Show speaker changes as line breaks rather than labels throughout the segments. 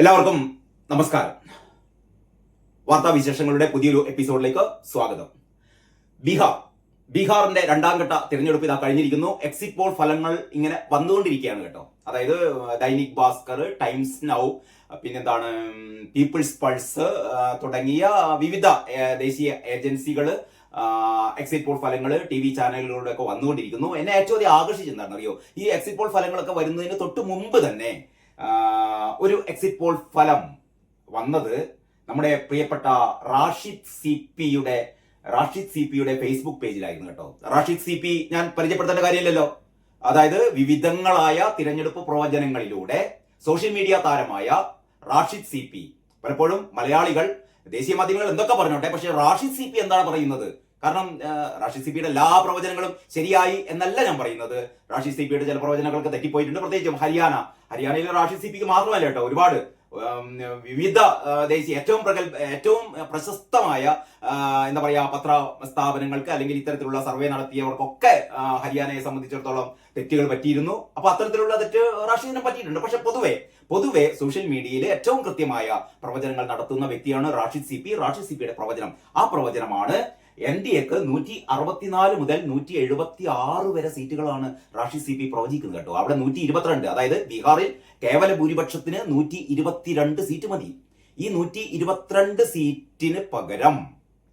എല്ലാവർക്കും നമസ്കാരം. വാർത്താ വിശേഷങ്ങളുടെ പുതിയൊരു എപ്പിസോഡിലേക്ക് സ്വാഗതം. ബീഹാർ. ബീഹാറിന്റെ രണ്ടാം ഘട്ട തിരഞ്ഞെടുപ്പ് ഇതാ കഴിഞ്ഞിരിക്കുന്നു. എക്സിറ്റ് പോൾ ഫലങ്ങൾ ഇങ്ങനെ വന്നുകൊണ്ടിരിക്കുകയാണ് കേട്ടോ. അതായത് ദൈനിക് ഭാസ്കർ ടൈംസ് നൗ പിന്നെന്താണ് പീപ്പിൾസ് പൾസ് തുടങ്ങിയ വിവിധ ദേശീയ ഏജൻസികൾ എക്സിറ്റ് പോൾ ഫലങ്ങൾ ടി വി ചാനലുകളിലൂടെ ഒക്കെ വന്നുകൊണ്ടിരിക്കുന്നു. എന്നെ ഏറ്റവും ആകർഷിച്ചെന്താണെന്നറിയോ ഈ എക്സിറ്റ് പോൾ ഫലങ്ങളൊക്കെ വരുന്നതിന് തൊട്ട് മുമ്പ് തന്നെ ഒരു എക്സിറ്റ് പോൾ ഫലം വന്നത് നമ്മുടെ പ്രിയപ്പെട്ട റാഷിദ് സി പിയുടെ റാഷിദ് സി പിയുടെ ഫേസ്ബുക്ക് പേജിലായിരുന്നു കേട്ടോ. റാഷിദ് സി പി ഞാൻ പരിചയപ്പെടുത്തേണ്ട കാര്യമില്ലല്ലോ. അതായത് വിവിധങ്ങളായ തിരഞ്ഞെടുപ്പ് പ്രവചനങ്ങളിലൂടെ സോഷ്യൽ മീഡിയ താരമായ റാഷിദ് സി പി പലപ്പോഴും മലയാളികൾ ദേശീയ മാധ്യമങ്ങൾ എന്തൊക്കെ പറഞ്ഞോട്ടെ പക്ഷെ റാഷിദ് സി പി എന്താണ് പറയുന്നത്? കാരണം റാഷിദ് സി പിയുടെ എല്ലാ പ്രവചനങ്ങളും ശരിയായി എന്നല്ല ഞാൻ പറയുന്നത്. റാഷിദ് സി പിയുടെ ചില പ്രവചനങ്ങൾക്ക് തെറ്റിപ്പോയിട്ടുണ്ട്. പ്രത്യേകിച്ചും ഹരിയാന ഹരിയാനയിലെ റാഷി സി പിക്ക് മാത്രമല്ല കേട്ടോ ഒരുപാട് വിവിധ ദേശീയ ഏറ്റവും പ്രഗത്ഭ ഏറ്റവും പ്രശസ്തമായ എന്താ പറയുക പത്ര സ്ഥാപനങ്ങൾക്ക് അല്ലെങ്കിൽ ഇത്തരത്തിലുള്ള സർവേ നടത്തിയവർക്കൊക്കെ ഹരിയാനയെ സംബന്ധിച്ചിടത്തോളം തെറ്റുകൾ പറ്റിയിരുന്നു. അപ്പൊ അത്തരത്തിലുള്ള തെറ്റ് റാഷിദിനെ പറ്റിയിട്ടുണ്ട്. പക്ഷെ പൊതുവെ പൊതുവെ സോഷ്യൽ മീഡിയയിൽ ഏറ്റവും കൃത്യമായ പ്രവചനങ്ങൾ നടത്തുന്ന വ്യക്തിയാണ് Rashid C P. Rashid C പിയുടെ പ്രവചനം. ആ പ്രവചനമാണ് എൻ ഡി എക്ക് നൂറ്റി അറുപത്തിനാല് മുതൽ നൂറ്റി എഴുപത്തി ആറ് വരെ സീറ്റുകളാണ് റാഷി സി പി പ്രവചിക്കുന്നത് കേട്ടോ. അവിടെ നൂറ്റി ഇരുപത്തിരണ്ട് അതായത് ബീഹാറിൽ കേവല ഭൂരിപക്ഷത്തിന് നൂറ്റി ഇരുപത്തിരണ്ട് സീറ്റ് മതി. ഈ നൂറ്റി ഇരുപത്തിരണ്ട് സീറ്റിന് പകരം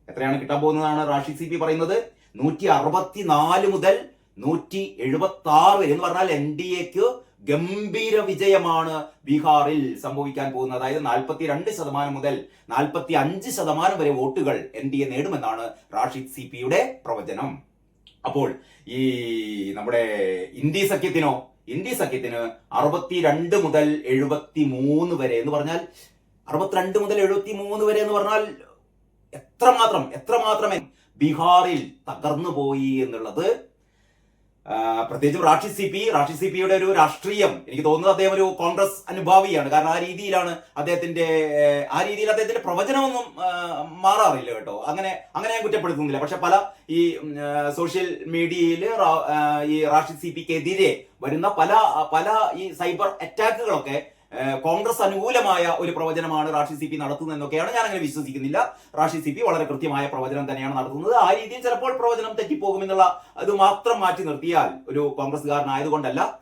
എത്രയാണ് കിട്ടാൻ പോകുന്നതാണ് റാഷി സി പി പറയുന്നത്? നൂറ്റി അറുപത്തിനാല് മുതൽ നൂറ്റി എഴുപത്തി ആറ് എന്ന് പറഞ്ഞാൽ എൻ ഡി എക്ക് ഗംഭീര വിജയമാണ് ബീഹാറിൽ സംഭവിക്കാൻ പോകുന്നത്. അതായത് നാൽപ്പത്തി രണ്ട് ശതമാനം മുതൽ നാൽപ്പത്തി അഞ്ച് ശതമാനം വരെ വോട്ടുകൾ എൻ ഡി എ നേടുമെന്നാണ് റാഷിദ് സി പിയുടെ പ്രവചനം. അപ്പോൾ ഈ നമ്മുടെ ഇന്ത്യ സഖ്യത്തിനോ ഇന്ത്യ സഖ്യത്തിന് അറുപത്തിരണ്ട് മുതൽ എഴുപത്തി മൂന്ന് വരെ എന്ന് പറഞ്ഞാൽ അറുപത്തിരണ്ട് മുതൽ എഴുപത്തി മൂന്ന് വരെ എന്ന് പറഞ്ഞാൽ എത്രമാത്രം എത്രമാത്രം ബീഹാറിൽ തകർന്നു പോയി എന്നുള്ളത് പ്രത്യേകിച്ചും Rashid C P Rashid C പിയുടെ ഒരു രാഷ്ട്രീയം. എനിക്ക് തോന്നുന്നത് അദ്ദേഹം ഒരു കോൺഗ്രസ് അനുഭാവിയാണ്. കാരണം ആ രീതിയിലാണ് അദ്ദേഹത്തിന്റെ ആ രീതിയിൽ അദ്ദേഹത്തിന്റെ പ്രവചനമൊന്നും മാറാറില്ല കേട്ടോ. അങ്ങനെ അങ്ങനെ ഞാൻ കുറ്റപ്പെടുത്തുന്നില്ല. പക്ഷെ പല ഈ സോഷ്യൽ മീഡിയയിൽ ഈ റാഷി സി പിക്കെതിരെ വരുന്ന പല പല ഈ സൈബർ അറ്റാക്കുകളൊക്കെ കോൺഗ്രസ് അനുകൂലമായ ഒരു പ്രവചനമാണ് റാഷി സി പി നടത്തുന്നത് എന്നൊക്കെയാണ് ഞാൻ അങ്ങനെ വിശ്വസിക്കുന്നില്ല. റാഷി സി പി വളരെ കൃത്യമായ പ്രവചനം തന്നെയാണ് നടത്തുന്നത്. ആ രീതിയിൽ ചിലപ്പോൾ പ്രവചനം തെറ്റിപ്പോകുമെന്നുള്ള അത് മാത്രം മാറ്റി നിർത്തിയാൽ ഒരു കോൺഗ്രസ്സുകാരനായതുകൊണ്ടല്ല.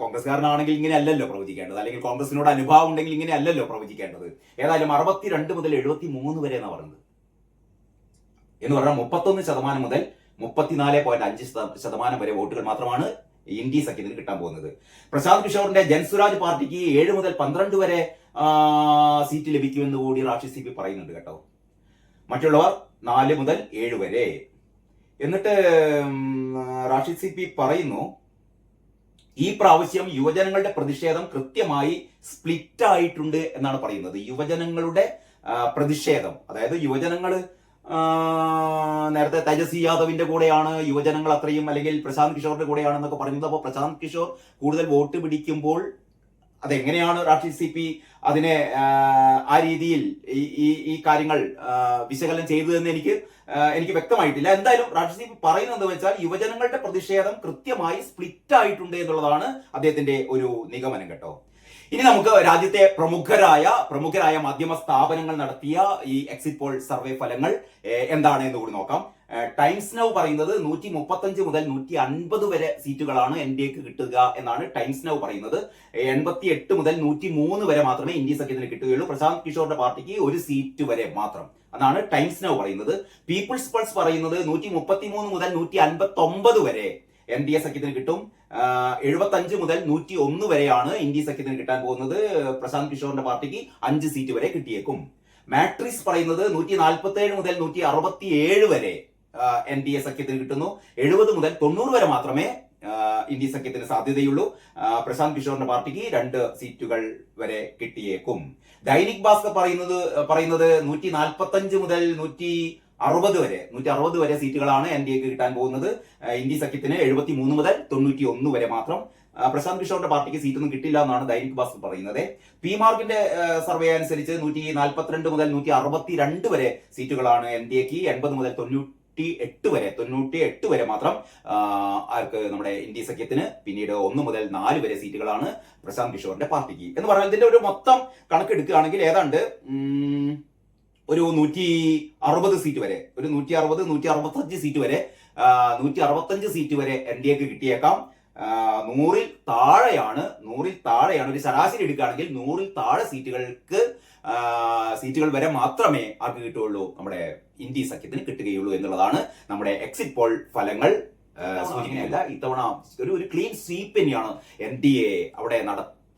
കോൺഗ്രസ്സുകാരനാണെങ്കിൽ ഇങ്ങനെ അല്ലല്ലോ പ്രവചിക്കേണ്ടത്. അല്ലെങ്കിൽ കോൺഗ്രസിനോട് അനുഭാവം ഉണ്ടെങ്കിൽ ഇങ്ങനെ അല്ലല്ലോ പ്രവചിക്കേണ്ടത്. ഏതായാലും അറുപത്തിരണ്ട് മുതൽ എഴുപത്തി മൂന്ന് വരെ എന്നാണ് പറയുന്നത്. എന്ന് പറഞ്ഞാൽ മുപ്പത്തൊന്ന് ശതമാനം മുതൽ മുപ്പത്തിനാല് പോയിന്റ് അഞ്ച് ശത- ശതമാനം വരെ വോട്ടുകൾ മാത്രമാണ് ഇന്ത്യ സഖ്യത്തിന് കിട്ടാൻ പോകുന്നത്. പ്രശാന്ത് കിഷോറിന്റെ ജൻസുരാജ് പാർട്ടിക്ക് ഏഴ് മുതൽ പന്ത്രണ്ട് വരെ സീറ്റ് ലഭിക്കുമെന്ന് കൂടി റാഷി സി പി പറയുന്നുണ്ട് കേട്ടോ. മറ്റുള്ളവർ നാല് മുതൽ ഏഴ് വരെ. എന്നിട്ട് റാഷിദ് സി പി പറയുന്നു ഈ പ്രാവശ്യം യുവജനങ്ങളുടെ പ്രതിഷേധം കൃത്യമായി സ്പ്ലിറ്റ് ആയിട്ടുണ്ട് എന്നാണ് പറയുന്നത്. യുവജനങ്ങളുടെ പ്രതിഷേധം. അതായത് യുവജനങ്ങൾ നേരത്തെ തേജസ്വി യാദവിന്റെ കൂടെയാണ് യുവജനങ്ങൾ അത്രയും അല്ലെങ്കിൽ പ്രശാന്ത് കിഷോറിന്റെ കൂടെയാണെന്നൊക്കെ പറയുന്നത്. അപ്പോൾ പ്രശാന്ത് കിഷോർ കൂടുതൽ വോട്ട് പിടിക്കുമ്പോൾ അതെങ്ങനെയാണ് റാഷിദ് സി പി അതിനെ ആ, രീതിയിൽ ഈ ഈ- കാര്യങ്ങൾ വിശകലനം ചെയ്തതെന്ന് എനിക്ക് എനിക്ക് വ്യക്തമായിട്ടില്ല. എന്തായാലും റാഷിദ് സി പി പറയുന്നത് വെച്ചാൽ യുവജനങ്ങളുടെ പ്രതിഷേധം കൃത്യമായി സ്പ്ലിറ്റ് ആയിട്ടുണ്ട് എന്നുള്ളതാണ് അദ്ദേഹത്തിന്റെ ഒരു നിഗമനം കേട്ടോ. ഇനി നമുക്ക് രാജ്യത്തെ പ്രമുഖരായ പ്രമുഖരായ മാധ്യമ സ്ഥാപനങ്ങൾ നടത്തിയ ഈ എക്സിറ്റ് പോൾ സർവേ ഫലങ്ങൾ എന്താണ് എന്ന് കൂടി നോക്കാം. ടൈംസ് നൗ പറയുന്നത് നൂറ്റി മുപ്പത്തഞ്ച് മുതൽ നൂറ്റി അൻപത് വരെ സീറ്റുകളാണ് എൻ ഡി എക്ക് കിട്ടുക എന്നാണ് ടൈംസ് നൗ പറയുന്നത്. എൺപത്തി എട്ട് മുതൽ നൂറ്റി മൂന്ന് വരെ മാത്രമേ ഇന്ത്യ സഖ്യത്തിന് കിട്ടുകയുള്ളൂ. പ്രശാന്ത് കിഷോറിന്റെ പാർട്ടിക്ക് ഒരു സീറ്റ് വരെ മാത്രം. അതാണ് ടൈംസ് നൗ പറയുന്നത്. പീപ്പിൾസ് പൾസ് പറയുന്നത് നൂറ്റി മുപ്പത്തി മൂന്ന് മുതൽ നൂറ്റി അൻപത്തി ഒമ്പത് വരെ എൻ ഡി എ സഖ്യത്തിന് കിട്ടും. എഴുപത്തി അഞ്ച് മുതൽ നൂറ്റി ഒന്ന് വരെയാണ് ഇന്ത്യ സഖ്യത്തിന് കിട്ടാൻ പോകുന്നത്. പ്രശാന്ത് കിഷോറിന്റെ പാർട്ടിക്ക് അഞ്ച് സീറ്റ് വരെ കിട്ടിയേക്കും. മാട്രിക്സ് പറയുന്നത് നൂറ്റി നാൽപ്പത്തി ഏഴ് മുതൽ നൂറ്റി അറുപത്തി ഏഴ് വരെ എൻ ഡി എ സഖ്യത്തിന് കിട്ടുന്നു. എഴുപത് മുതൽ തൊണ്ണൂറ് വരെ മാത്രമേ ഇന്ത്യ സഖ്യത്തിന് സാധ്യതയുള്ളൂ. പ്രശാന്ത് കിഷോറിന്റെ പാർട്ടിക്ക് രണ്ട് സീറ്റുകൾ വരെ കിട്ടിയേക്കും. ദൈനിക് ഭാസ്കർ പറയുന്നത് പറയുന്നത് നൂറ്റി നാൽപ്പത്തഞ്ച് മുതൽ നൂറ്റി അറുപത് വരെ നൂറ്റി അറുപത് വരെ സീറ്റുകളാണ് എൻ ഡി എക്ക് കിട്ടാൻ പോകുന്നത്. ഇന്ത്യ സഖ്യത്തിന് എഴുപത്തി മൂന്ന് മുതൽ തൊണ്ണൂറ്റി ഒന്ന് വരെ മാത്രം. പ്രശാന്ത് കിഷോറിന്റെ പാർട്ടിക്ക് സീറ്റൊന്നും കിട്ടില്ല എന്നാണ് ദൈനിക് ഭാസ്കർ പറയുന്നത്. പി മാർക്കിന്റെ സർവേ അനുസരിച്ച് നൂറ്റി നാൽപ്പത്തിരണ്ട് മുതൽ നൂറ്റി അറുപത്തി രണ്ട് വരെ സീറ്റുകളാണ് എൻ ഡി എക്ക് എൺപത് മുതൽ തൊണ്ണൂറ്റി തൊണ്ണൂറ്റി എട്ട് വരെ തൊണ്ണൂറ്റി എട്ട് വരെ മാത്രം ആർക്ക് നമ്മുടെ ഇന്ത്യ സഖ്യത്തിന് പിന്നീട് ഒന്ന് മുതൽ നാല് വരെ സീറ്റുകളാണ് പ്രശാന്ത് കിഷോറിന്റെ പാർട്ടിക്ക്. എന്ന് പറഞ്ഞാൽ ഇതിന്റെ ഒരു മൊത്തം കണക്കെടുക്കുകയാണെങ്കിൽ ഏതാണ്ട് ഒരു നൂറ്റി അറുപത് സീറ്റ് വരെ ഒരു നൂറ്റി അറുപത് നൂറ്റി അറുപത്തഞ്ച് സീറ്റ് വരെ നൂറ്റി അറുപത്തഞ്ച് സീറ്റ് വരെ എൻ ഡി എക്ക് കിട്ടിയേക്കാം. നൂറിൽ താഴെയാണ് നൂറിൽ താഴെയാണ് ഒരു ശരാശരി എടുക്കുകയാണെങ്കിൽ നൂറിൽ താഴെ സീറ്റുകൾക്ക് സീറ്റുകൾ വരെ മാത്രമേ ആർക്ക് കിട്ടുകയുള്ളൂ? നമ്മുടെ ഇന്ത്യ സഖ്യത്തിന് കിട്ടുകയുള്ളൂ എന്നുള്ളതാണ് നമ്മുടെ എക്സിറ്റ് പോൾ ഫലങ്ങൾ. സൂചിക്കുന്നതല്ല ഇത്തവണ ഒരു ഒരു ക്ലീൻ സ്വീപ്പ് തന്നെയാണ് എൻ ഡി എ അവിടെ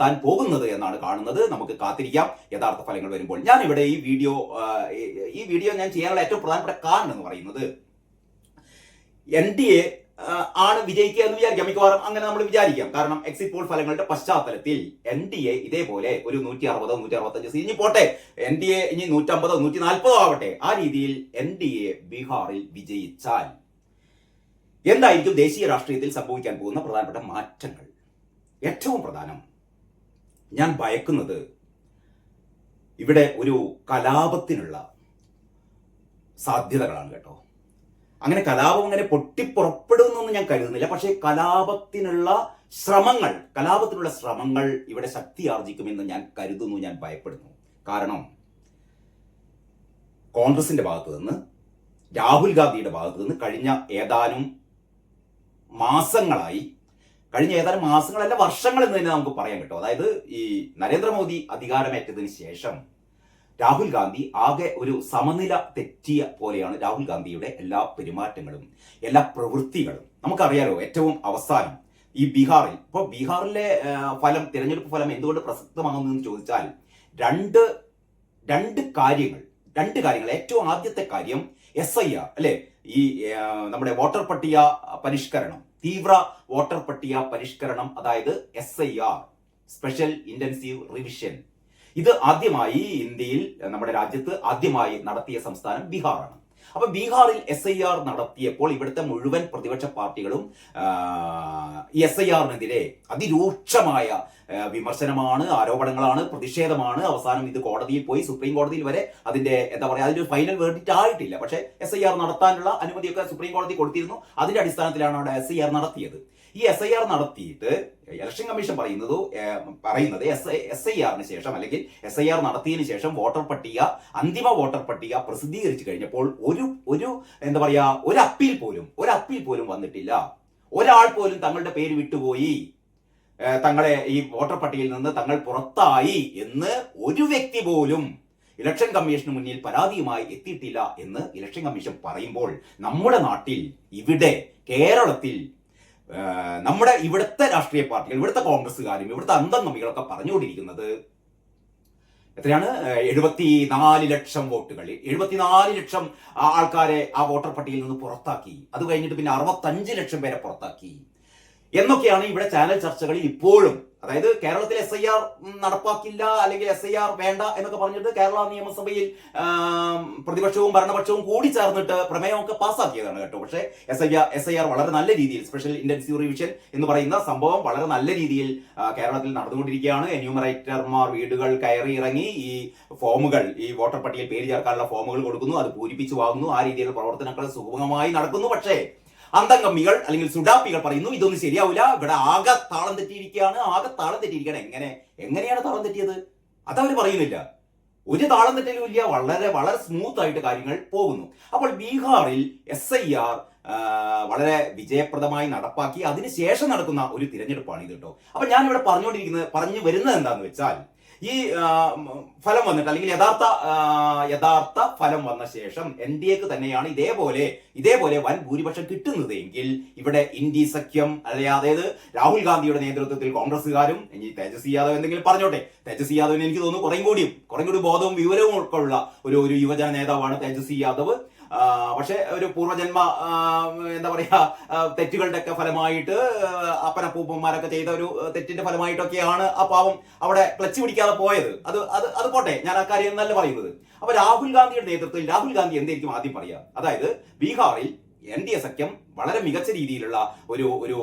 നടത്താൻ പോകുന്നത് എന്നാണ് കാണുന്നത്. നമുക്ക് കാത്തിരിക്കാം. യഥാർത്ഥ ഫലങ്ങൾ വരുമ്പോൾ. ഞാൻ ഇവിടെ ഈ വീഡിയോ ഈ വീഡിയോ ഞാൻ ചെയ്യാനുള്ള ഏറ്റവും പ്രധാനപ്പെട്ട കാരണം എന്ന് പറയുന്നത് എൻ ഡി എ ആണ് വിജയിക്കുക എന്ന് വിചാരിക്കാം. മിക്കവാറും അങ്ങനെ നമ്മൾ വിചാരിക്കാം. കാരണം എക്സിറ്റ് പോൾ ഫലങ്ങളുടെ പശ്ചാത്തലത്തിൽ എൻ ഡി എ ഇതേപോലെ ഒരു നൂറ്റി അറുപതോ നൂറ്റി അറുപത്തഞ്ച് സീറ്റ് ഇനി പോട്ടെ. എൻ ഡി എ ഇനി നൂറ്റമ്പതോ നൂറ്റി നാൽപ്പതോ ആവട്ടെ. ആ രീതിയിൽ എൻ ഡി എ ബീഹാറിൽ വിജയിച്ചാൽ എന്തായിരിക്കും ദേശീയ രാഷ്ട്രീയത്തിൽ സംഭവിക്കാൻ പോകുന്ന പ്രധാനപ്പെട്ട മാറ്റങ്ങൾ? ഏറ്റവും പ്രധാനം ഞാൻ ഭയക്കുന്നത് ഇവിടെ ഒരു കലാപത്തിനുള്ള സാധ്യതകളാണ് കേട്ടോ. അങ്ങനെ കലാപം അങ്ങനെ പൊട്ടിപ്പുറപ്പെടുമെന്നൊന്നും ഞാൻ കരുതുന്നില്ല. പക്ഷേ കലാപത്തിനുള്ള ശ്രമങ്ങൾ കലാപത്തിനുള്ള ശ്രമങ്ങൾ ഇവിടെ ശക്തി ആർജിക്കുമെന്ന് ഞാൻ കരുതുന്നു ഞാൻ ഭയപ്പെടുന്നു. കാരണം കോൺഗ്രസിന്റെ ഭാഗത്തു നിന്ന് രാഹുൽ ഗാന്ധിയുടെ ഭാഗത്തു നിന്ന് കഴിഞ്ഞ ഏതാനും മാസങ്ങളായി കഴിഞ്ഞ ഏതാനും മാസങ്ങളല്ല വർഷങ്ങൾ എന്ന് തന്നെ നമുക്ക് പറയാൻ കേട്ടോ അതായത് ഈ നരേന്ദ്രമോദി അധികാരമേറ്റതിന് ശേഷം രാഹുൽ ഗാന്ധി ആകെ ഒരു സമനില തെറ്റിയ പോലെയാണ് രാഹുൽ ഗാന്ധിയുടെ എല്ലാ പെരുമാറ്റങ്ങളും എല്ലാ പ്രവൃത്തികളും. നമുക്കറിയാലോ ഏറ്റവും അവസാനം ഈ ബീഹാറിൽ ഇപ്പോൾ ബീഹാറിലെ ഫലം തിരഞ്ഞെടുപ്പ് ഫലം എന്തുകൊണ്ട് പ്രസക്തമാകുന്നു എന്ന് ചോദിച്ചാൽ രണ്ട് രണ്ട് കാര്യങ്ങൾ രണ്ട് കാര്യങ്ങൾ. ഏറ്റവും ആദ്യത്തെ കാര്യം എസ് ഐ ആർ അല്ലെ? ഈ നമ്മുടെ വോട്ടർ പട്ടിക പരിഷ്കരണം. തീവ്ര വോട്ടർ പട്ടിക പരിഷ്കരണം അതായത് S I R special intensive revision ഇത് ആദ്യമായി ഇന്ത്യയിൽ നമ്മുടെ രാജ്യത്ത് ആദ്യമായി നടത്തിയ സംസ്ഥാനം ബീഹാറാണ്. അപ്പൊ ബീഹാറിൽ എസ് ഐ ആർ നടത്തിയപ്പോൾ ഇവിടുത്തെ മുഴുവൻ പ്രതിപക്ഷ പാർട്ടികളും എസ് ഐ ആറിനെതിരെ അതിരൂക്ഷമായ വിമർശനമാണ് ആരോപണങ്ങളാണ് പ്രതിഷേധമാണ്. അവസാനം ഇത് കോടതിയിൽ പോയി സുപ്രീം കോടതിയിൽ വരെ അതിന്റെ എന്താ പറയാ അതിന്റെ ഫൈനൽ വേർഡിറ്റ് ആയിട്ടില്ല. പക്ഷേ എസ് ഐ ആർ നടത്താനുള്ള അനുമതിയൊക്കെ സുപ്രീം കോടതി കൊടുത്തിരുന്നു. അതിന്റെ അടിസ്ഥാനത്തിലാണ് അവിടെ എസ് ഐ ആർ നടത്തിയത്. ഈ എസ് ഐ ആർ നടത്തിയിട്ട് ഇലക്ഷൻ കമ്മീഷൻ പറയുന്നത് പറയുന്നത് എസ് എസ് ഐ ആറിന് ശേഷം അല്ലെങ്കിൽ എസ് ഐ ആർ നടത്തിയതിനു ശേഷം വോട്ടർ പട്ടിക അന്തിമ വോട്ടർ പട്ടിക പ്രസിദ്ധീകരിച്ചു കഴിഞ്ഞപ്പോൾ ഒരു ഒരു എന്താ പറയാ ഒരു അപ്പീൽ പോലും ഒരു അപ്പീൽ പോലും വന്നിട്ടില്ല. ഒരാൾ പോലും തങ്ങളുടെ പേര് വിട്ടുപോയി. തങ്ങളെ ഈ വോട്ടർ പട്ടികയിൽ നിന്ന് തങ്ങൾ പുറത്തായി എന്ന് ഒരു വ്യക്തി പോലും ഇലക്ഷൻ കമ്മീഷന് മുന്നിൽ പരാതിയുമായി എത്തിയിട്ടില്ല എന്ന് ഇലക്ഷൻ കമ്മീഷൻ പറയുമ്പോൾ നമ്മുടെ നാട്ടിൽ ഇവിടെ കേരളത്തിൽ നമ്മുടെ ഇവിടുത്തെ രാഷ്ട്രീയ പാർട്ടികൾ ഇവിടുത്തെ കോൺഗ്രസ്സുകാരും ഇവിടുത്തെ അന്തംഗമികളൊക്കെ പറഞ്ഞുകൊണ്ടിരിക്കുന്നത് എത്രയാണ്? എഴുപത്തി നാല് ലക്ഷം വോട്ടുകൾ. എഴുപത്തിനാല് ലക്ഷം ആൾക്കാരെ ആ വോട്ടർ പട്ടികയിൽ നിന്ന് പുറത്താക്കി. അത് കഴിഞ്ഞിട്ട് പിന്നെ അറുപത്തഞ്ച് ലക്ഷം പേരെ പുറത്താക്കി. എന്നൊക്കെയാണ് ഇവിടെ ചാനൽ ചർച്ചകളിൽ ഇപ്പോഴും അതായത് കേരളത്തിൽ എസ് ഐ ആർ നടപ്പാക്കില്ല അല്ലെങ്കിൽ എസ് ഐ ആർ വേണ്ട എന്നൊക്കെ പറഞ്ഞിട്ട് കേരള നിയമസഭയിൽ പ്രതിപക്ഷവും ഭരണപക്ഷവും കൂടി ചേർന്നിട്ട് പ്രമേയമൊക്കെ പാസ്സാക്കിയതാണ് കേട്ടോ. പക്ഷേ S I R S I R വളരെ നല്ല രീതിയിൽ സ്പെഷ്യൽ ഇന്റൻസീവ് റിവിഷൻ എന്ന് പറയുന്ന സംഭവം വളരെ നല്ല രീതിയിൽ കേരളത്തിൽ നടന്നുകൊണ്ടിരിക്കുകയാണ്. എന്യൂമറേറ്റർമാർ വീടുകൾ കയറി ഇറങ്ങി ഈ ഫോമുകൾ ഈ വോട്ടർ പട്ടികയിൽ പേര് ചേർക്കാനുള്ള ഫോമുകൾ കൊടുക്കുന്നു. അത് പൂരിപ്പിച്ചു വാങ്ങുന്നു. ആ രീതിയിലുള്ള പ്രവർത്തനങ്ങൾ സുഗമമായി നടക്കുന്നു. പക്ഷേ അന്തംഗമ്മികൾ അല്ലെങ്കിൽ സുഡാപ്പികൾ പറയുന്നു ഇതൊന്നും ശരിയാവില്ല. ഇവിടെ ആകെ താളം തെറ്റിയിരിക്കുകയാണ്. ആകെ താളം തെറ്റിയിരിക്കുകയാണ്. എങ്ങനെ? എങ്ങനെയാണ് താളം തെറ്റിയത്? അതവർ പറയുന്നില്ല. ഒരു താളം തെറ്റലും ഇല്ല. വളരെ വളരെ സ്മൂത്ത് ആയിട്ട് കാര്യങ്ങൾ പോകുന്നു. അപ്പോൾ ബീഹാറിൽ എസ് ഐ ആർ വളരെ വിജയപ്രദമായി നടപ്പാക്കി. അതിനുശേഷം നടക്കുന്ന ഒരു തിരഞ്ഞെടുപ്പാണ് ഇത് കേട്ടോ. അപ്പൊ ഞാനിവിടെ പറഞ്ഞുകൊണ്ടിരിക്കുന്നത് പറഞ്ഞു വരുന്നത് എന്താന്ന് വെച്ചാൽ ഈ ഫലം വന്നിട്ട് അല്ലെങ്കിൽ യഥാർത്ഥ യഥാർത്ഥ ഫലം വന്ന ശേഷം എൻ ഡി എക്ക് തന്നെയാണ് ഇതേപോലെ ഇതേപോലെ വൻ ഭൂരിപക്ഷം കിട്ടുന്നത് എങ്കിൽ ഇവിടെ ഇന്ത്യ സഖ്യം അല്ലെ അതായത് രാഹുൽ ഗാന്ധിയുടെ നേതൃത്വത്തിൽ കോൺഗ്രസ്സുകാരും ഇനി തേജസ്വി യാദവ് എന്തെങ്കിലും പറഞ്ഞോട്ടെ? തേജസ്വി യാദവിന് എനിക്ക് തോന്നുന്നു കുറേ കൂടിയും കുറേ കൂടി ബോധവും വിവരവും ഒക്കെ ഉള്ള ഒരു ഒരു യുവജന നേതാവാണ് തേജസ്വി യാദവ്. പക്ഷേ ഒരു പൂർവജന്മ എന്താ പറയുക തെറ്റുകളുടെ ഒക്കെ ഫലമായിട്ട് അപ്പനപ്പൂപ്പന്മാരൊക്കെ ചെയ്ത ഒരു തെറ്റിന്റെ ഫലമായിട്ടൊക്കെയാണ് ആ പാവം അവിടെ ക്ലച്ച് പിടിക്കാതെ പോയത്. അത് അത് അത് പോട്ടെ ഞാൻ ആ കാര്യം നല്ല പറയുന്നത്. അപ്പൊ രാഹുൽ ഗാന്ധിയുടെ നേതൃത്വത്തിൽ രാഹുൽ ഗാന്ധി എന്തായിരിക്കും ആദ്യം പറയാ. അതായത് ബീഹാറിൽ എൻ ഡി എ സഖ്യം വളരെ മികച്ച രീതിയിലുള്ള ഒരു ഒരു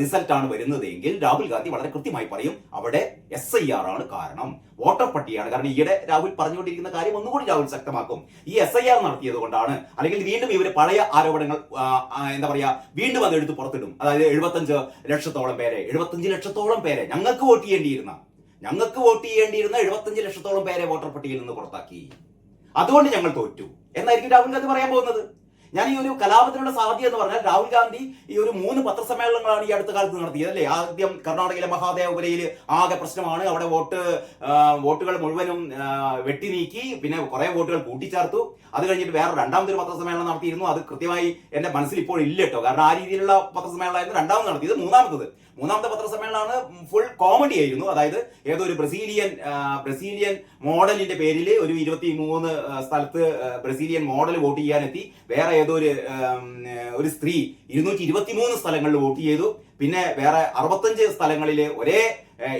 റിസൾട്ടാണ് വരുന്നത് എങ്കിൽ രാഹുൽ ഗാന്ധി വളരെ കൃത്യമായി പറയും അവിടെ എസ് ഐ ആർ ആണ് കാരണം. വോട്ടർ പട്ടിയാണ് കാരണം ഈയിടെ രാഹുൽ പറഞ്ഞുകൊണ്ടിരിക്കുന്ന കാര്യം ഒന്നുകൂടി രാഹുൽ ശക്തമാക്കും. ഈ എസ് ഐ ആർ നടത്തിയത് കൊണ്ടാണ്. അല്ലെങ്കിൽ വീണ്ടും ഇവർ പഴയ ആരോപണങ്ങൾ എന്താ പറയാ വീണ്ടും അത് എടുത്ത് പുറത്തിടും. അതായത് എഴുപത്തഞ്ച് ലക്ഷത്തോളം പേരെ എഴുപത്തഞ്ച് ലക്ഷത്തോളം പേരെ ഞങ്ങൾക്ക് വോട്ട് ചെയ്യേണ്ടിയിരുന്ന ഞങ്ങൾക്ക് വോട്ട് ചെയ്യേണ്ടിയിരുന്ന എഴുപത്തഞ്ച് ലക്ഷത്തോളം പേരെ വോട്ടർ പട്ടികയിൽ നിന്ന് പുറത്താക്കി. അതുകൊണ്ട് ഞങ്ങൾ തോറ്റു. എന്നായിരിക്കും രാഹുൽ ഗാന്ധി പറയാൻ പോകുന്നത്. ഞാൻ ഈ ഒരു കലാപത്തിനുള്ള സാധ്യത എന്ന് പറഞ്ഞാൽ രാഹുൽ ഗാന്ധി ഈ ഒരു മൂന്ന് പത്രസമ്മേളനങ്ങളാണ് ഈ അടുത്ത കാലത്ത് നടത്തിയത് അല്ലേ? ആദ്യം കർണാടകയിലെ മഹാദേവപുരയിൽ ആകെ പ്രശ്നമാണ്. അവിടെ വോട്ട് വോട്ടുകൾ മുഴുവനും വെട്ടി നീക്കി. പിന്നെ കുറെ വോട്ടുകൾ കൂട്ടിച്ചേർത്തു. അത് കഴിഞ്ഞിട്ട് വേറെ രണ്ടാമത്തെ രണ്ടാമതൊരു പത്രസമ്മേളനം നടത്തിയിരുന്നു. അത് കൃത്യമായി എന്റെ മനസ്സിൽ ഇപ്പോൾ ഇല്ല കേട്ടോ. കാരണം ആ രീതിയിലുള്ള പത്രസമ്മേളനമായിരുന്നു രണ്ടാമത് നടത്തിയത് മൂന്നാമത്തത്. മൂന്നാമത്തെ പത്രസമ്മേളനമാണ് ഫുൾ കോമഡി ആയിരുന്നു. അതായത് ഏതോ ഒരു ബ്രസീലിയൻ ബ്രസീലിയൻ മോഡലിന്റെ പേരിൽ ഒരു ഇരുപത്തി മൂന്ന് സ്ഥലത്ത് ബ്രസീലിയൻ മോഡൽ വോട്ട് ചെയ്യാനെത്തി. വേറെ ഏതോ ഒരു ഒരു സ്ത്രീ ഇരുന്നൂറ്റി ഇരുപത്തി മൂന്ന് സ്ഥലങ്ങളിൽ വോട്ട് ചെയ്തു. പിന്നെ വേറെ അറുപത്തഞ്ച് സ്ഥലങ്ങളിൽ ഒരേ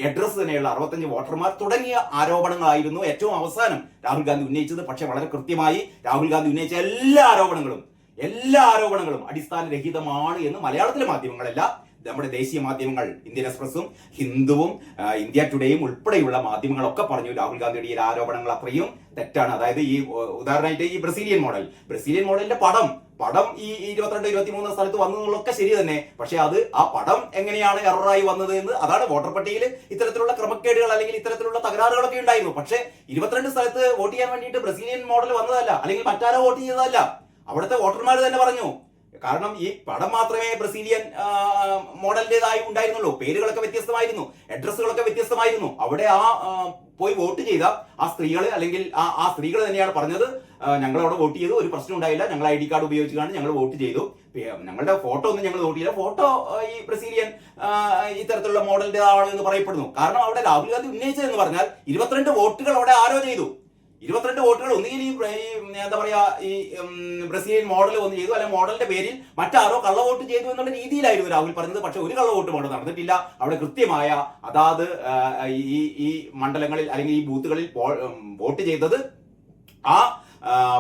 അഡ്രസ് തന്നെയുള്ള അറുപത്തഞ്ച് വോട്ടർമാർ തുടങ്ങിയ ആരോപണങ്ങളായിരുന്നു ഏറ്റവും അവസാനം രാഹുൽ ഗാന്ധി ഉന്നയിച്ചത്. പക്ഷെ വളരെ കൃത്യമായി രാഹുൽ ഗാന്ധി ഉന്നയിച്ച എല്ലാ ആരോപണങ്ങളും എല്ലാ ആരോപണങ്ങളും അടിസ്ഥാനരഹിതമാണ് എന്ന് മലയാളത്തിലെ മാധ്യമങ്ങളല്ല നമ്മുടെ ദേശീയ മാധ്യമങ്ങൾ ഇന്ത്യൻ എക്സ്പ്രസും ഹിന്ദുവും ഇന്ത്യ ടുഡേയും ഉൾപ്പെടെയുള്ള മാധ്യമങ്ങളൊക്കെ പറഞ്ഞു രാഹുൽ ഗാന്ധിയുടെ ഈ ആരോപണങ്ങൾ അത്രയും തെറ്റാണ്. അതായത് ഈ ഉദാഹരണമായിട്ട് ഈ ബ്രസീലിയൻ മോഡൽ. ബ്രസീലിയൻ മോഡലിന്റെ പടം പടം ഈ ഇരുപത്തിരണ്ട് ഇരുപത്തിമൂന്ന് സ്ഥലത്ത് വന്നു എന്നുള്ളതൊക്കെ ശരി തന്നെ. പക്ഷെ അത് ആ പടം എങ്ങനെയാണ് എററായി വന്നത് എന്ന് അതാണ് വോട്ടർ പട്ടികയിൽ ഇത്തരത്തിലുള്ള ക്രമക്കേടുകൾ അല്ലെങ്കിൽ ഇത്തരത്തിലുള്ള തകരാറുകളൊക്കെ ഉണ്ടായിരുന്നു. പക്ഷെ ഇരുപത്തിരണ്ട് സ്ഥലത്ത് വോട്ട് ചെയ്യാൻ വേണ്ടിയിട്ട് ബ്രസീലിയൻ മോഡൽ വന്നതല്ല അല്ലെങ്കിൽ മറ്റാരോ വോട്ട് ചെയ്തതല്ല. അവിടുത്തെ വോട്ടർമാർ തന്നെ പറഞ്ഞു കാരണം ഈ പടം മാത്രമേ ബ്രസീലിയൻ മോഡലിന്റേതായി ഉണ്ടായിരുന്നുള്ളൂ. പേരുകളൊക്കെ വ്യത്യസ്തമായിരുന്നു. അഡ്രസ്സുകളൊക്കെ വ്യത്യസ്തമായിരുന്നു. അവിടെ ആ പോയി വോട്ട് ചെയ്ത ആ സ്ത്രീകൾ അല്ലെങ്കിൽ ആ ആ സ്ത്രീകൾ തന്നെയാണ് പറഞ്ഞത്. ഞങ്ങൾ അവിടെ വോട്ട് ചെയ്തു. ഒരു പ്രശ്നം ഉണ്ടായില്ല. ഞങ്ങൾ ഐ ഡി കാർഡ് ഉപയോഗിച്ചാണ് ഞങ്ങൾ വോട്ട് ചെയ്തു. ഞങ്ങളുടെ ഫോട്ടോ ഒന്നും ഞങ്ങൾ വോട്ട് ഫോട്ടോ ഈ ബ്രസീലിയൻ ഇത്തരത്തിലുള്ള മോഡലിന്റെ ആണ് എന്ന് പറയപ്പെടുന്നു. കാരണം അവിടെ രാഹുൽ ഗാന്ധി ഉന്നയിച്ചതെന്ന് പറഞ്ഞാൽ ഇരുപത്തിരണ്ട് വോട്ടുകൾ അവിടെ ആരോ ചെയ്തു. ഇരുപത്തിരണ്ട് വോട്ടുകൾ ഒന്നുകിൽ ഈ എന്താ പറയാ ഈ ബ്രസീലിയൻ മോഡൽ ഒന്ന് ചെയ്തു അല്ലെങ്കിൽ മോഡലിന്റെ പേരിൽ മറ്റാരോ കള്ള വോട്ട് ചെയ്തു എന്നുള്ള രീതിയിലായിരുന്നു രാഹുൽ പറഞ്ഞത്. പക്ഷെ ഒരു കള്ള വോട്ടും അവിടെ നടന്നിട്ടില്ല. അവിടെ കൃത്യമായ അതാത് ഈ ഈ മണ്ഡലങ്ങളിൽ അല്ലെങ്കിൽ ഈ ബൂത്തുകളിൽ വോട്ട് ചെയ്തത് ആ,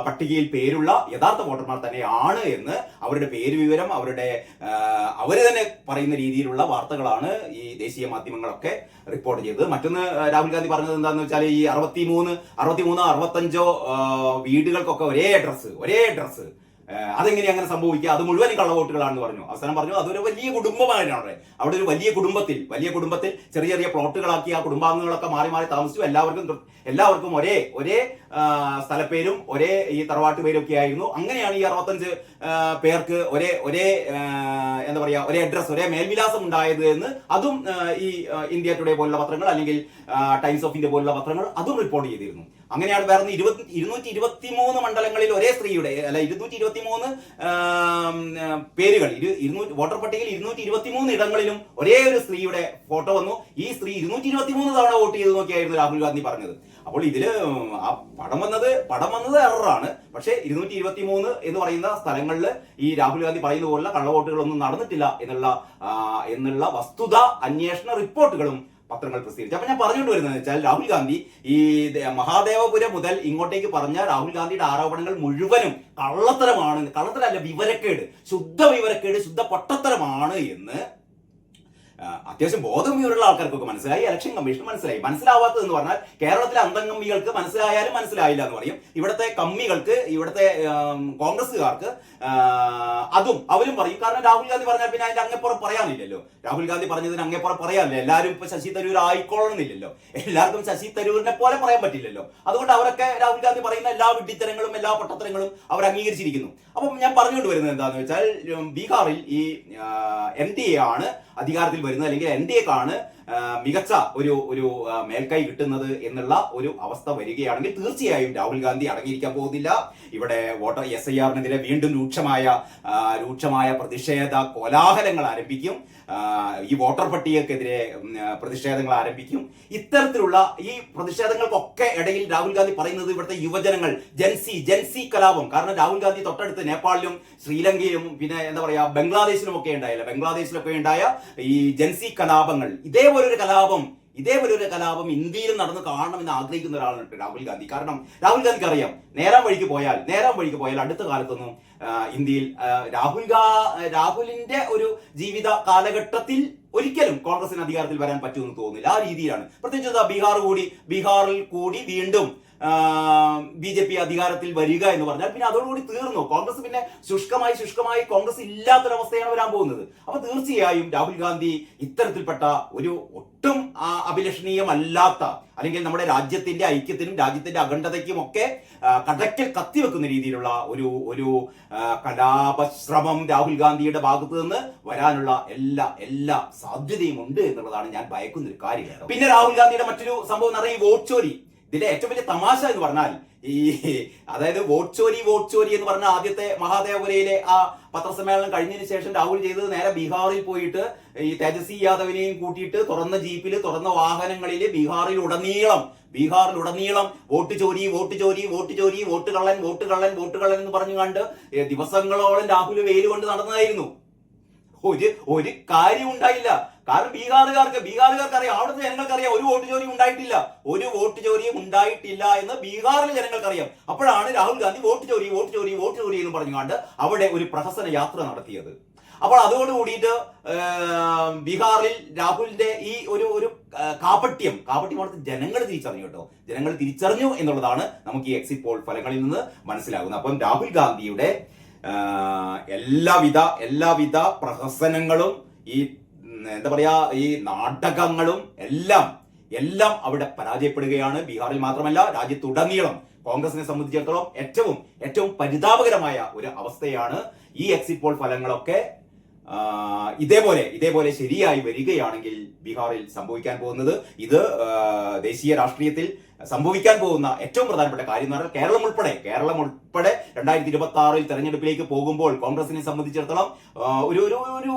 പട്ടികയിൽ പേരുള്ള യഥാർത്ഥ വോട്ടർമാർ തന്നെയാണ് എന്ന് അവരുടെ പേര് വിവരം അവരുടെ അവർ തന്നെ പറയുന്ന രീതിയിലുള്ള വാർത്തകളാണ് ഈ ദേശീയ മാധ്യമങ്ങളൊക്കെ റിപ്പോർട്ട് ചെയ്തത്. മറ്റൊന്ന് രാഹുൽ ഗാന്ധി പറഞ്ഞത് എന്താണെന്ന് വെച്ചാൽ ഈ അറുപത്തി മൂന്ന് അറുപത്തി മൂന്നോ അറുപത്തഞ്ചോ വീടുകൾക്കൊക്കെ ഒരേ അഡ്രസ്സ് ഒരേ അഡ്രസ്സ് അതെങ്ങനെ അങ്ങനെ സംഭവിക്കുക? അത് മുഴുവൻ കള്ളവോട്ടുകളാണെന്ന് പറഞ്ഞു. അവസാനം പറഞ്ഞു അതൊരു വലിയ കുടുംബമായിരുന്നു അവിടെ. അവിടെ ഒരു വലിയ കുടുംബത്തിൽ വലിയ കുടുംബത്തിൽ ചെറിയ ചെറിയ പ്ലോട്ടുകളാക്കി ആ കുടുംബാംഗങ്ങളൊക്കെ മാറി മാറി താമസിച്ചു. എല്ലാവർക്കും എല്ലാവർക്കും ഒരേ ഒരേ സ്ഥലപ്പേരും ഒരേ ഈ തറവാട്ട് പേരും ഒക്കെ ആയിരുന്നു. അങ്ങനെയാണ് ഈ അറുപത്തഞ്ച് പേർക്ക് ഒരേ ഒരേ എന്താ പറയുക ഒരേ അഡ്രസ് ഒരേ മേൽവിലാസം ഉണ്ടായത് എന്ന് അതും ഈ ഇന്ത്യ ടുഡേ പോലുള്ള പത്രങ്ങൾ അല്ലെങ്കിൽ ടൈംസ് ഓഫ് ഇന്ത്യ പോലുള്ള പത്രങ്ങൾ അതും റിപ്പോർട്ട് ചെയ്തിരുന്നു. അങ്ങനെയാണ് വേറെ ഇരുപത്തി ഇരുന്നൂറ്റി ഇരുപത്തി മൂന്ന് മണ്ഡലങ്ങളിൽ ഒരേ സ്ത്രീയുടെ അല്ല ഇരുന്നൂറ്റി ഇരുപത്തി മൂന്ന് പേരുകൾ. ഇരു- ഇരുന്നൂറ്റി വോട്ടർ പട്ടികയിൽ ഇരുന്നൂറ്റി ഇരുപത്തി മൂന്ന് ഇടങ്ങളിലും ഒരേ ഒരു സ്ത്രീയുടെ ഫോട്ടോ വന്നു. ഈ സ്ത്രീ ഇരുന്നൂറ്റി ഇരുപത്തി മൂന്ന് തവണ വോട്ട് ചെയ്തു നോക്കിയായിരുന്നു രാഹുൽ ഗാന്ധി പറഞ്ഞത്. അപ്പോൾ ഇതിൽ ആ പടം വന്നത് പടം വന്നത് എററാണ്. പക്ഷേ ഇരുന്നൂറ്റി ഇരുപത്തി മൂന്ന് എന്ന് പറയുന്ന സ്ഥലങ്ങളിൽ ഈ രാഹുൽ ഗാന്ധി പറയുന്ന പോലുള്ള കള്ളവോട്ടുകളൊന്നും നടന്നിട്ടില്ല എന്നുള്ള എന്നുള്ള വസ്തുത അന്വേഷണ റിപ്പോർട്ടുകളും പത്രങ്ങൾ പ്രസിദ്ധീകരിച്ചു. അപ്പൊ ഞാൻ പറഞ്ഞുകൊണ്ട് വരുന്നത് വെച്ചാൽ രാഹുൽ ഗാന്ധി ഈ മഹാദേവപുരം മുതൽ ഇങ്ങോട്ടേക്ക് പറഞ്ഞ രാഹുൽ ഗാന്ധിയുടെ ആരോപണങ്ങൾ മുഴുവനും കള്ളത്തരമാണ്. കള്ളത്തരമല്ല വിവരക്കേട്. ശുദ്ധ വിവരക്കേട് ശുദ്ധ പൊട്ടത്തരമാണ് എന്ന് അത്യാവശ്യം ബോധം വിവരമുള്ള ആൾക്കാർക്കൊക്കെ മനസ്സിലായി ഇലക്ഷൻ കമ്മീഷൻ മനസ്സിലായി. മനസ്സിലാവാത്തത് എന്ന് പറഞ്ഞാൽ കേരളത്തിലെ അന്തംഗമ്മികൾക്ക് മനസ്സിലായാലും മനസ്സിലായില്ല എന്ന് പറയും. ഇവിടുത്തെ കമ്മികൾക്ക് ഇവിടുത്തെ കോൺഗ്രസ്സുകാർക്ക് അതും അവരും പറയും. കാരണം രാഹുൽ ഗാന്ധി പറഞ്ഞാൽ പിന്നെ അതിന്റെ അങ്ങേപ്പുറം പറയാനില്ലല്ലോ. രാഹുൽ ഗാന്ധി പറഞ്ഞതിന് അങ്ങേപ്പുറം പറയാനില്ല. എല്ലാവരും ഇപ്പൊ ശശി തരൂർ ആയിക്കോളണമെന്നില്ലല്ലോ എല്ലാവർക്കും ശശി തരൂരിനെ പോലെ പറയാൻ പറ്റില്ലല്ലോ. അതുകൊണ്ട് അവരൊക്കെ രാഹുൽ ഗാന്ധി പറയുന്ന എല്ലാ വിഡ്ഢിത്തരങ്ങളും എല്ലാ പൊട്ടത്തരങ്ങളും അവർ അംഗീകരിച്ചിരിക്കുന്നു. അപ്പം ഞാൻ പറഞ്ഞുകൊണ്ട് വരുന്നത് എന്താണെന്ന് വെച്ചാൽ ബീഹാറിൽ ഈ ഡി എ ആണ് അധികാരത്തിൽ വരുന്നത് അല്ലെങ്കിൽ എൻ ഡി എക്കാണ് മികച്ച ഒരു ഒരു മേൽക്കൈ കിട്ടുന്നത് എന്നുള്ള ഒരു അവസ്ഥ വരികയാണെങ്കിൽ തീർച്ചയായും രാഹുൽ ഗാന്ധി അടങ്ങിയിരിക്കാൻ പോകുന്നില്ല. ഇവിടെ വോട്ടർ എസ് ഐ ആറിനെതിരെ വീണ്ടും രൂക്ഷമായ രൂക്ഷമായ പ്രതിഷേധ കോലാഹലങ്ങൾ ആരംഭിക്കും. ഈ വോട്ടർ പട്ടികക്കെതിരെ പ്രതിഷേധങ്ങൾ ആരംഭിക്കും. ഇത്തരത്തിലുള്ള ഈ പ്രതിഷേധങ്ങൾക്കൊക്കെ ഇടയിൽ രാഹുൽ ഗാന്ധി പറയുന്നത് ഇവിടുത്തെ യുവജനങ്ങൾ ജൻസി ജൻസി കലാപം. കാരണം രാഹുൽ ഗാന്ധി തൊട്ടടുത്ത് നേപ്പാളിലും ശ്രീലങ്കയിലും പിന്നെ എന്താ പറയാ ബംഗ്ലാദേശിലും ഒക്കെ ഉണ്ടായില്ല. ബംഗ്ലാദേശിലൊക്കെ ഉണ്ടായ ഈ ജൻസി കലാപങ്ങൾ. ഇതേപോലൊരു കലാപം ഇതേപോലെ ഒരു കലാപം ഇന്ത്യയിൽ നടന്ന് കാണണമെന്ന് ആഗ്രഹിക്കുന്ന ഒരാളാണ് രാഹുൽ ഗാന്ധി. കാരണം രാഹുൽ ഗാന്ധിക്ക് അറിയാം നേരം വഴിക്ക് പോയാൽ നേരം വഴിക്ക് പോയാൽ അടുത്ത കാലത്തൊന്നും ഇന്ത്യയിൽ രാഹുൽ ഗാ രാഹുലിന്റെ ഒരു ജീവിത കാലഘട്ടത്തിൽ ഒരിക്കലും കോൺഗ്രസിന് അധികാരത്തിൽ വരാൻ പറ്റുമെന്ന് തോന്നുന്നില്ല. ആ രീതിയിലാണ്. പ്രത്യേകിച്ച് ബീഹാർ കൂടി ബീഹാറിൽ കൂടി വീണ്ടും ബി ജെ പി അധികാരത്തിൽ വരിക എന്ന് പറഞ്ഞാൽ പിന്നെ അതോടുകൂടി തീർന്നു. കോൺഗ്രസ് പിന്നെ ശുഷ്കമായി ശുഷ്കമായി കോൺഗ്രസ് ഇല്ലാത്തൊരവസ്ഥയാണ് വരാൻ പോകുന്നത്. അപ്പൊ തീർച്ചയായും രാഹുൽ ഗാന്ധി ഇത്തരത്തിൽപ്പെട്ട ഒരു ഒട്ടും അഭിലഷണീയമല്ലാത്ത അല്ലെങ്കിൽ നമ്മുടെ രാജ്യത്തിന്റെ ഐക്യത്തിനും രാജ്യത്തിന്റെ അഖണ്ഡതയ്ക്കും ഒക്കെ കടയ്ക്കൽ കത്തിവെക്കുന്ന രീതിയിലുള്ള ഒരു ഒരു കലാപശ്രമം രാഹുൽ ഗാന്ധിയുടെ ഭാഗത്ത് നിന്ന് വരാനുള്ള എല്ലാ എല്ലാ സാധ്യതയും ഉണ്ട് എന്നുള്ളതാണ് ഞാൻ ഭയക്കുന്ന ഒരു കാര്യം പിന്നെ രാഹുൽ ഗാന്ധിയുടെ മറ്റൊരു സംഭവം എന്ന് പറഞ്ഞാൽ ഈ വോട്ട് ചോരി. ഇതിന്റെ ഏറ്റവും വലിയ തമാശ എന്ന് പറഞ്ഞാൽ ഈ അതായത് വോട്ട് ചോരി വോട്ട് ചോരി എന്ന് പറഞ്ഞ ആദ്യത്തെ മഹാദേവപുരയിലെ ആ പത്രസമ്മേളനം കഴിഞ്ഞതിന് ശേഷം രാഹുൽ ചെയ്തത് നേരെ ബീഹാറിൽ പോയിട്ട് ഈ തേജസ്വി യാദവിനെയും കൂട്ടിയിട്ട് തുറന്ന ജീപ്പിൽ തുറന്ന വാഹനങ്ങളിൽ ബീഹാറിൽ ഉടനീളം ബീഹാറിൽ ഉടനീളം വോട്ട് ചോരി വോട്ട് ചോരി വോട്ട് ചോരി വോട്ട് കള്ളൻ വോട്ട് കള്ളൻ വോട്ട് കള്ളൻ എന്ന് പറഞ്ഞു കണ്ട് ദിവസങ്ങളോളം രാഹുൽ വെയിൽ കൊണ്ട് നടന്നതായിരുന്നു. ഒരു ഒരു കാര്യം ഉണ്ടായില്ല. കാരണം ബീഹാറുകാർക്ക് ബീഹാറുകാർക്ക് അറിയാം അവിടുത്തെ ജനങ്ങൾക്ക് അറിയാം ഒരു വോട്ട് ചോരി ഉണ്ടായിട്ടില്ല. ഒരു വോട്ട് ചോരിയും ഉണ്ടായിട്ടില്ല എന്ന് ബീഹാറിലെ ജനങ്ങൾക്ക് അറിയാം അപ്പോഴാണ് Rahul Gandhi vote chori vote chori vote chori എന്ന് പറഞ്ഞുകൊണ്ട് അവിടെ ഒരു പ്രഹസന യാത്ര നടത്തിയത്. അപ്പോൾ അതോട് കൂടിയിട്ട് ബീഹാറിൽ രാഹുലിന്റെ ഈ ഒരു ഒരു കാപട്യം കാപട്യം അവിടുത്തെ ജനങ്ങൾ തിരിച്ചറിഞ്ഞു കേട്ടോ. ജനങ്ങൾ തിരിച്ചറിഞ്ഞു എന്നുള്ളതാണ് നമുക്ക് ഈ എക്സിറ്റ് പോൾ ഫലങ്ങളിൽ നിന്ന് മനസ്സിലാകുന്നത്. അപ്പം രാഹുൽ ഗാന്ധിയുടെ എല്ലാവിധ എല്ലാവിധ പ്രഹസനങ്ങളും ഈ എന്താ പറയാ ഈ നാടകങ്ങളും എല്ലാം എല്ലാം അവിടെ പരാജയപ്പെടുകയാണ്. ബീഹാറിൽ മാത്രമല്ല രാജ്യത്തുടനീളം കോൺഗ്രസിനെ സംബന്ധിച്ചിടത്തോളം ഏറ്റവും ഏറ്റവും പരിതാപകരമായ ഒരു അവസ്ഥയാണ് ഈ എക്സിറ്റ് പോൾ ഫലങ്ങളൊക്കെ. ഇതേപോലെ ഇതേപോലെ ശരിയായി വരികയാണെങ്കിൽ ബീഹാറിൽ സംഭവിക്കാൻ പോകുന്നത്. ഇത് ദേശീയ രാഷ്ട്രീയത്തിൽ സംഭവിക്കാൻ പോകുന്ന ഏറ്റവും പ്രധാനപ്പെട്ട കാര്യം എന്ന് പറഞ്ഞാൽ കേരളം ഉൾപ്പെടെ കേരളം ഉൾപ്പെടെ രണ്ടായിരത്തി ഇരുപത്തി ആറിൽ തെരഞ്ഞെടുപ്പിലേക്ക് പോകുമ്പോൾ കോൺഗ്രസിനെ സംബന്ധിച്ചിടത്തോളം ഒരു ഒരു ഒരു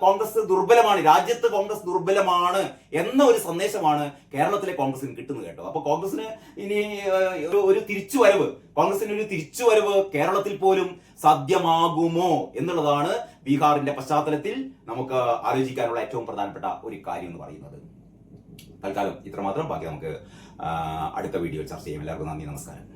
കോൺഗ്രസ് ദുർബലമാണ് രാജ്യത്ത് കോൺഗ്രസ് ദുർബലമാണ് എന്ന ഒരു സന്ദേശമാണ് കേരളത്തിലെ കോൺഗ്രസിന് കിട്ടുന്നത് കേട്ടോ. അപ്പൊ കോൺഗ്രസിന് ഇനി ഒരു തിരിച്ചുവരവ് കോൺഗ്രസിന് ഒരു തിരിച്ചുവരവ് കേരളത്തിൽ പോലും സാധ്യമാകുമോ എന്നുള്ളതാണ് ബീഹാറിന്റെ പശ്ചാത്തലത്തിൽ നമുക്ക് ആലോചിക്കാനുള്ള ഏറ്റവും പ്രധാനപ്പെട്ട ഒരു കാര്യം എന്ന് പറയുന്നത്. തൽക്കാലം ഇത്രമാത്രം. ബാക്കി നമുക്ക് അടുത്ത വീഡിയോ ചർച്ച ചെയ്യാം. എല്ലാവർക്കും നന്ദി നമസ്കാരം.